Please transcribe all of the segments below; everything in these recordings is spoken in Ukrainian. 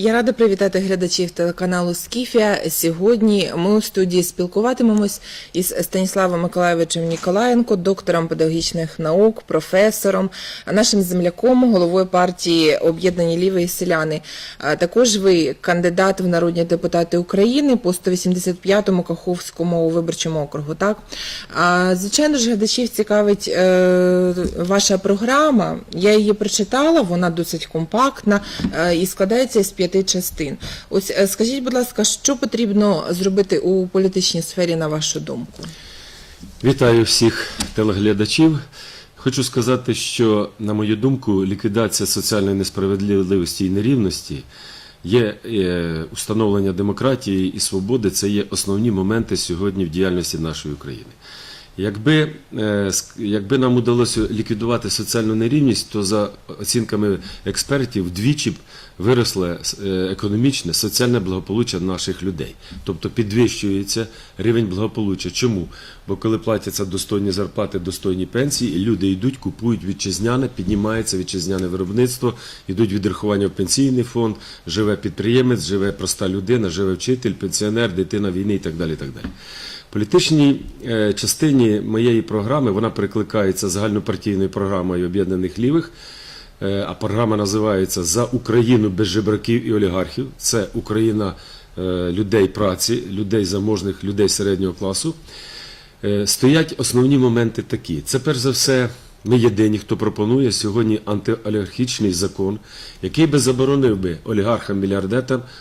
Я рада привітати глядачів телеканалу Скіфія. Сьогодні ми у студії спілкуватимемось із Станіславом Миколаєвичем Ніколаєнко, доктором педагогічних наук, професором, нашим земляком, головою партії Об'єднані Ліві Селяни. Також ви кандидат в народні депутати України по 185-му Каховському виборчому округу. Так звичайно ж, глядачів цікавить е, ваша програма. Я її прочитала, вона досить компактна е, і складається з п'яти частин. Ось е, скажіть, будь ласка, що потрібно зробити у політичній сфері, на вашу думку? Вітаю всіх телеглядачів. Хочу сказати, що, на мою думку, ліквідація соціальної несправедливості і нерівності є е, установлення демократії і свободи це є основні моменти сьогодні в діяльності нашої України. Якби, е, якби нам удалося ліквідувати соціальну нерівність, то за оцінками експертів вдвічі б виросло е, економічне, соціальне благополуччя наших людей. Тобто підвищується рівень благополуччя. Чому? Бо коли платяться достойні зарплати, достойні пенсії, люди йдуть, купують вітчизняне, піднімається вітчизняне виробництво, йдуть відрахування в пенсійний фонд, живе підприємець, живе проста людина, живе вчитель, пенсіонер, дитина війни і так далі. І так далі. Політичній е, частині моєї програми вона перекликається загальнопартійною програмою об'єднаних лівих. Е, А програма називається За Україну без жебраків і олігархів. Це Україна е, людей праці, людей заможних, людей середнього класу. Стоять основні моменти такі. Це перш за все. Ми єдині, хто пропонує сьогодні антиолігархічний закон, який би заборонив би олігархам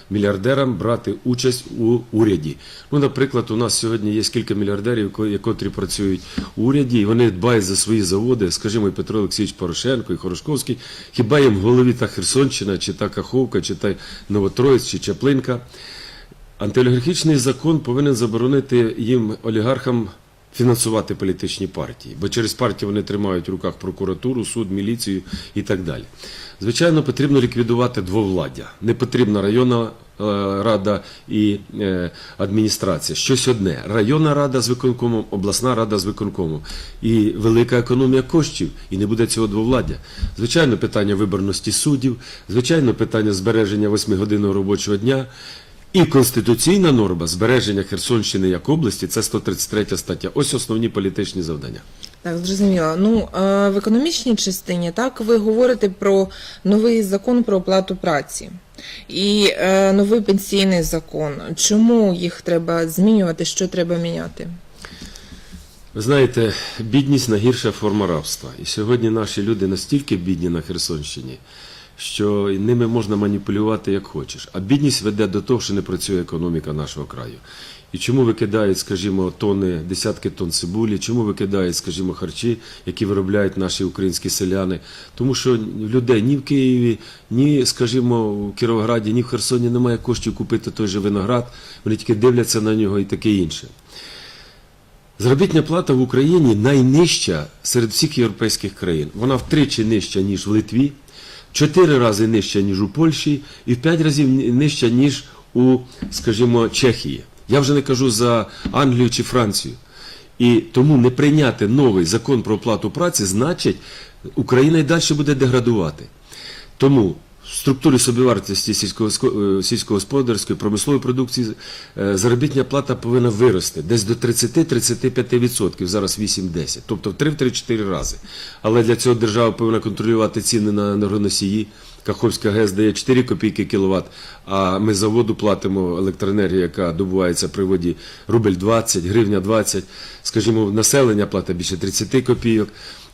мільярдерам, брати участь у уряді. Ну, наприклад, у нас сьогодні є кілька мільярдерів, котрі працюють у уряді, і вони дбають за свої заводи, скажімо, і Петро Олексійович Порошенко, і Хорошковський. Хіба їм в голові та Херсонщина, чи та Каховка, чи та Новотроїць, чи Чаплинка? Антиолігархічний закон повинен заборонити їм олігархам фінансувати політичні партії, бо через партії вони тримають в руках прокуратуру, суд, міліцію і так далі. Звичайно, потрібно ліквідувати двовладдя. Не потрібна районна е, рада і е, адміністрація. Щось одне: районна рада з виконкомом, обласна рада з виконкомом і велика економія коштів, і не буде цього двовладдя. Звичайно, питання виборності суддів, звичайно, питання збереження восьмигодинного робочого дня. І конституційна норма збереження Херсонщини як області це 133 стаття. Ось основні політичні завдання. Так, зрозуміло. Ну, е, в економічній частині так ви говорите про новий закон про оплату праці і е, новий пенсійний закон. Чому їх треба змінювати? Що треба міняти? Ви знаєте, бідність найгірша форма рабства. І сьогодні наші люди настільки бідні на Херсонщині, що ними можна маніпулювати як хочеш. А бідність веде до того, що не працює економіка нашого краю. І чому викидають, скажімо, тони, десятки тонн цибулі, чому викидають, скажімо, харчі, які виробляють наші українські селяни? Тому що людей ні в Києві, ні, скажімо, в Кіровограді, ні в Херсоні немає коштів купити той же виноград. Вони тільки дивляться на нього і таке інше. Заробітня плата в Україні найнижча серед всіх європейських країн. Вона втричі нижча, ніж в Литві, чотири рази нижча, ніж у Польщі, і в п'ять разів нижча, ніж у, скажімо, Чехії. Я вже не кажу за Англію чи Францію. І тому не прийняти новий закон про оплату праці значить, Україна і далі буде деградувати. Тому в структурі собівартості е, сільськогосподарської промислової продукції е, заробітня плата повинна вирости десь до 30-35%, зараз 8-10, тобто в 3-4 рази. Але для цього держава повинна контролювати ціни на енергоносії. Каховська ГЕС дає 4 копійки кіловат, а ми за воду платимо електроенергію, яка добувається при воді рубль 20, гривня 20. Скажімо, населення платить більше 30 копійок.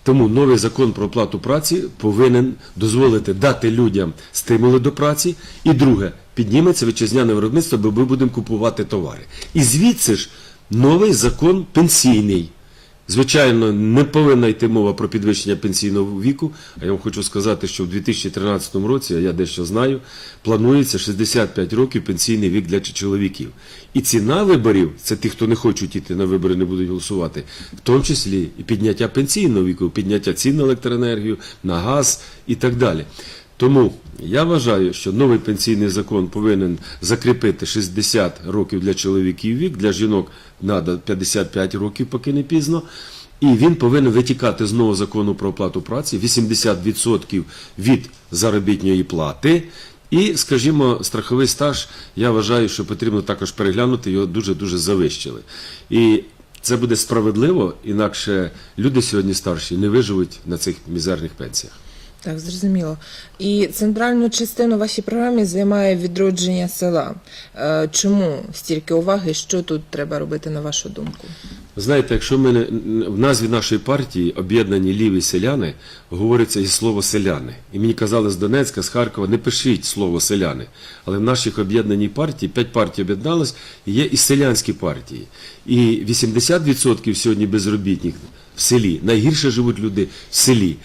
Тому новий закон про оплату праці повинен дозволити дати людям стимули до праці. І друге, підніметься вітчизняне виробництво, бо ми будемо купувати товари. І звідси ж новий закон пенсійний. Звичайно, не повинна йти мова про підвищення пенсійного віку. А я вам хочу сказати, що в 2013 році, а я дещо знаю, планується 65 років пенсійний вік для чоловіків. І ціна виборів, це ті, хто не хочуть йти на вибори, не будуть голосувати, в тому числі і підняття пенсійного віку, підняття цін на електроенергію, на газ і так далі. Тому я вважаю, що новий пенсійний закон повинен закріпити 60 років для чоловіків вік, для жінок треба 55 років, поки не пізно. І він повинен витікати з нового закону про оплату праці 80% від заробітної плати І, скажімо, страховий стаж, я вважаю, що потрібно також переглянути, його дуже-дуже завищили. І це буде справедливо, інакше люди сьогодні старші не виживуть на цих мізерних пенсіях. Так, зрозуміло. І центральну частину вашій програмі займає відродження села. Е, Чому стільки уваги? Що тут треба робити, на вашу думку? Знаєте, якщо ми не- в назві нашої партії об'єднані ліві селяни, говориться і слово селяни. І мені казали з Донецька, з Харкова, не пишіть слово селяни. Але в наших об'єднаній партії, п'ять партій об'єдналось, є і селянські партії. І 80% сьогодні безробітних в селі. Найгірше живуть люди в селі.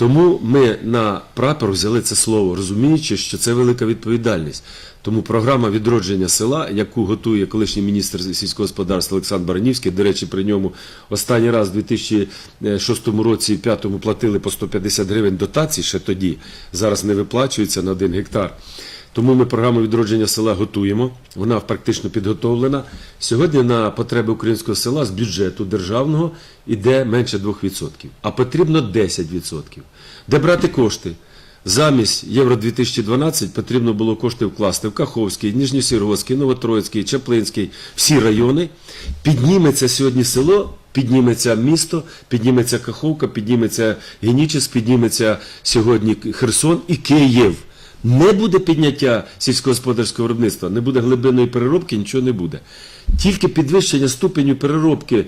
Тому ми на прапор взяли це слово, розуміючи, що це велика відповідальність. Тому програма відродження села, яку готує колишній міністр сільського господарства Олександр Баранівський, до речі, при ньому останній раз у 2006 році і 2005 платили по 150 гривень дотацій, ще тоді, зараз не виплачується на один гектар. Тому ми програму відродження села готуємо. Вона практично підготовлена. Сьогодні на потреби українського села з бюджету державного йде менше 2%, а потрібно 10%. Де брати кошти? Замість Євро 2012 потрібно було кошти вкласти в Каховський, Ніжньосіргоцький, Новотроїцький, Чаплинський, всі райони. Підніметься сьогодні село, підніметься місто, підніметься Каховка, підніметься Генічес, підніметься сьогодні Херсон і Київ. Не буде підняття сільськогосподарського виробництва, не буде глибинної переробки, нічого не буде. Тільки підвищення ступеню переробки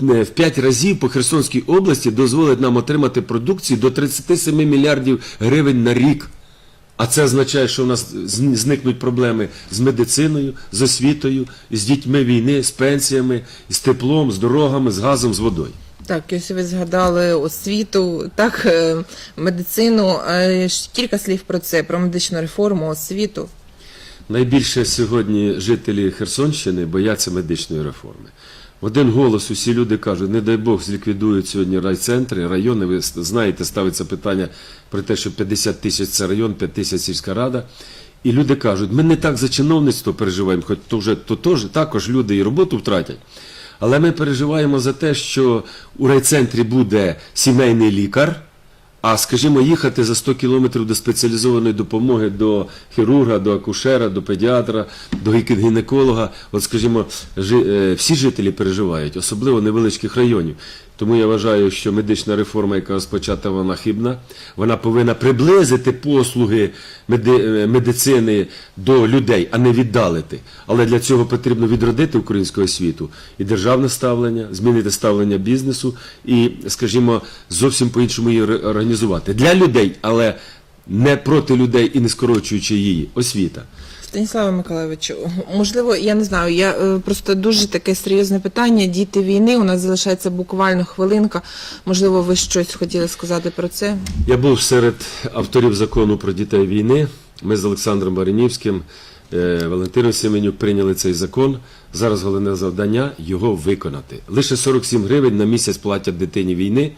в е, 5 разів по Херсонській області дозволить нам отримати продукцію до 37 мільярдів гривень на рік. А це означає, що у нас зникнуть проблеми з медициною, з освітою, з дітьми війни, з пенсіями, з теплом, з дорогами, з газом, з водою. Так, ось ви згадали освіту, так, е, медицину. Е, Кілька слів про це, про медичну реформу, освіту. Найбільше сьогодні жителі Херсонщини бояться медичної реформи. В один голос усі люди кажуть, не дай Бог зліквідують сьогодні райцентри, райони. Ви знаєте, ставиться питання про те, що 50 тисяч це район, 5 тисяч сільська рада. І люди кажуть, ми не так за чиновництво переживаємо, хоч то вже то теж також люди і роботу втратять. Але ми переживаємо за те, що у райцентрі буде сімейний лікар. А скажімо, їхати за 100 кілометрів до спеціалізованої допомоги до хірурга, до акушера, до педіатра, до гі- гінеколога, от скажімо, е, всі жителі переживають, особливо невеличких районів. Тому я вважаю, що медична реформа, яка розпочата, вона хибна. Вона повинна приблизити послуги меди- е, медицини до людей, а не віддалити. Але для цього потрібно відродити українську освіту і державне ставлення, змінити ставлення бізнесу і, скажімо, зовсім по-іншому її організувати. Для людей, але не проти людей і не скорочуючи її. Освіта. Станіславе Миколайовичу, можливо, я не знаю, я е, просто дуже таке серйозне питання. Діти війни, у нас залишається буквально хвилинка. Можливо, ви щось хотіли сказати про це? Я був серед авторів закону про дітей війни. Ми з Олександром Баранівським, е, Валентином Семенюк прийняли цей закон. Зараз головне завдання його виконати. Лише 47 гривень на місяць платять дитині війни,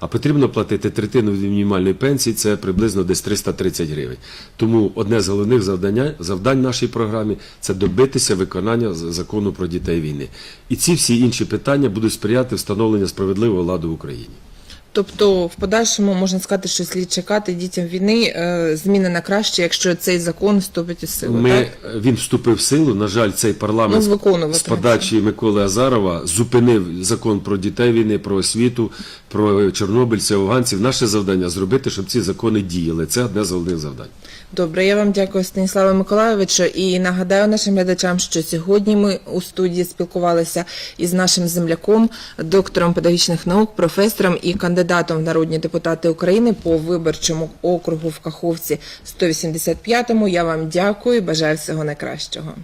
а потрібно платити третину від мінімальної пенсії, це приблизно десь 330 гривень. Тому одне з головних завдання, завдань нашій програмі це добитися виконання закону про дітей війни. І ці всі інші питання будуть сприяти встановленню справедливого ладу в Україні. Тобто, в подальшому можна сказати, що слід чекати дітям війни е, зміни на краще, якщо цей закон вступить у силу. Ми, так? він вступив в силу. На жаль, цей парламент Ну, з подачі Миколи Азарова зупинив закон про дітей війни, про освіту, про чорнобильців, афганців. Наше завдання зробити, щоб ці закони діяли. Це одне з головних завдань. Добре, я вам дякую, Станіславе Миколайовичу, і нагадаю нашим глядачам, що сьогодні ми у студії спілкувалися із нашим земляком, доктором педагогічних наук, професором і кандидатом в народні депутати України по виборчому округу в Каховці 185-му. Я вам дякую і бажаю всього найкращого.